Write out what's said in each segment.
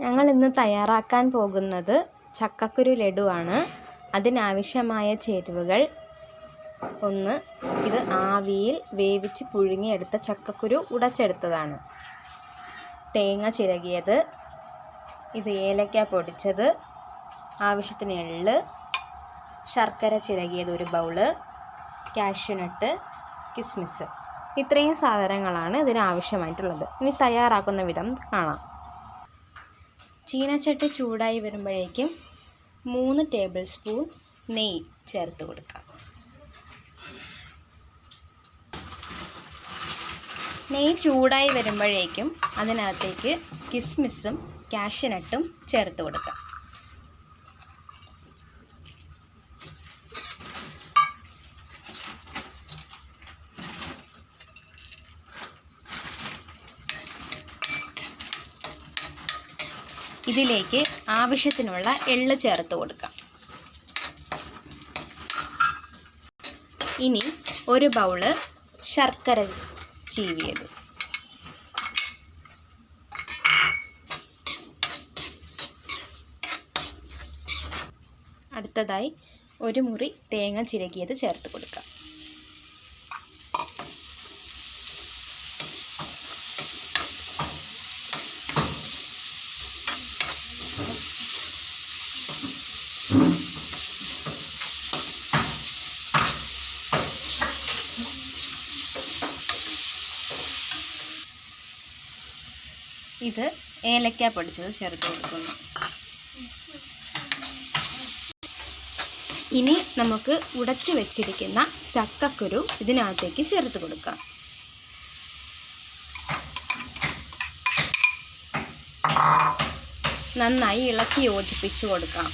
ഞങ്ങൾ ഇന്ന് തയ്യാറാക്കാൻ പോകുന്നത് ചക്കക്കുരു ലഡുവാണ്. അതിനാവശ്യമായ ചേരുവകൾ. ഒന്ന് ഇത് ആവിയിൽ വേവിച്ച് പുഴുങ്ങിയെടുത്ത ചക്കക്കുരു ഉടച്ചെടുത്തതാണ്. തേങ്ങ ചിരകിയത്. ഇത് ഏലക്ക പൊടിച്ചത്. ആവശ്യത്തിന് എള്ള്. ശർക്കര ചിരകിയത് ഒരു ബൗൾ. കാഷ്യൂനട്ട് കിസ്മിസ്. ഇത്രയും സാധനങ്ങളാണ് ഇതിന് ആവശ്യമായിട്ടുള്ളത് ഇനി തയ്യാറാക്കുന്ന വിധം കാണാം. ചീനച്ചട്ടി ചൂടായി വരുമ്പോഴേക്കും മൂന്ന് ടേബിൾ സ്പൂൺ നെയ്യ് ചേർത്ത് കൊടുക്കാം. നെയ്യ് ചൂടായി വരുമ്പോഴേക്കും അതിനകത്തേക്ക് കിസ്മിസും കാഷ്യനട്ടും ചേർത്ത് കൊടുക്കാം. ഇതിലേക്ക് ആവശ്യത്തിനുള്ള എള്ള് ചേർത്ത് കൊടുക്കാം. ഇനി ഒരു ബൗൾ ശർക്കര ചീവിയത്. അടുത്തതായി ഒരു മുറി തേങ്ങ ചിരകിയത് ചേർത്ത് കൊടുക്കാം. ഇത് ഏലക്ക പൊടിച്ചത് ചേർത്ത് കൊടുക്കുന്നു. ഇനി നമുക്ക് ഉടച്ചു വെച്ചിരിക്കുന്ന ചക്കക്കുരു ഇതിനകത്തേക്ക് ചേർത്ത് കൊടുക്കാം. നന്നായി ഇളക്കി യോജിപ്പിച്ചു കൊടുക്കാം.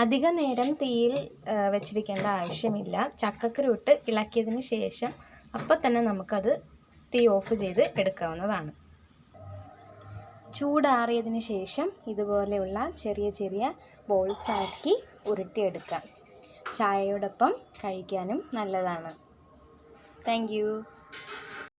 അധിക നേരം തീയിൽ വെച്ചിരിക്കേണ്ട ആവശ്യമില്ല. ചക്കക്കുരു ഇട്ട് ഇളക്കിയതിന് ശേഷം അപ്പം തന്നെ നമുക്കത് തീ ഓഫ് ചെയ്ത് എടുക്കാവുന്നതാണ്. ചൂടാറിയതിന് ശേഷം ഇതുപോലെയുള്ള ചെറിയ ചെറിയ ബോൾസ് ആക്കി ഉരുട്ടിയെടുക്കാം. ചായയോടൊപ്പം കഴിക്കാനും നല്ലതാണ്. താങ്ക്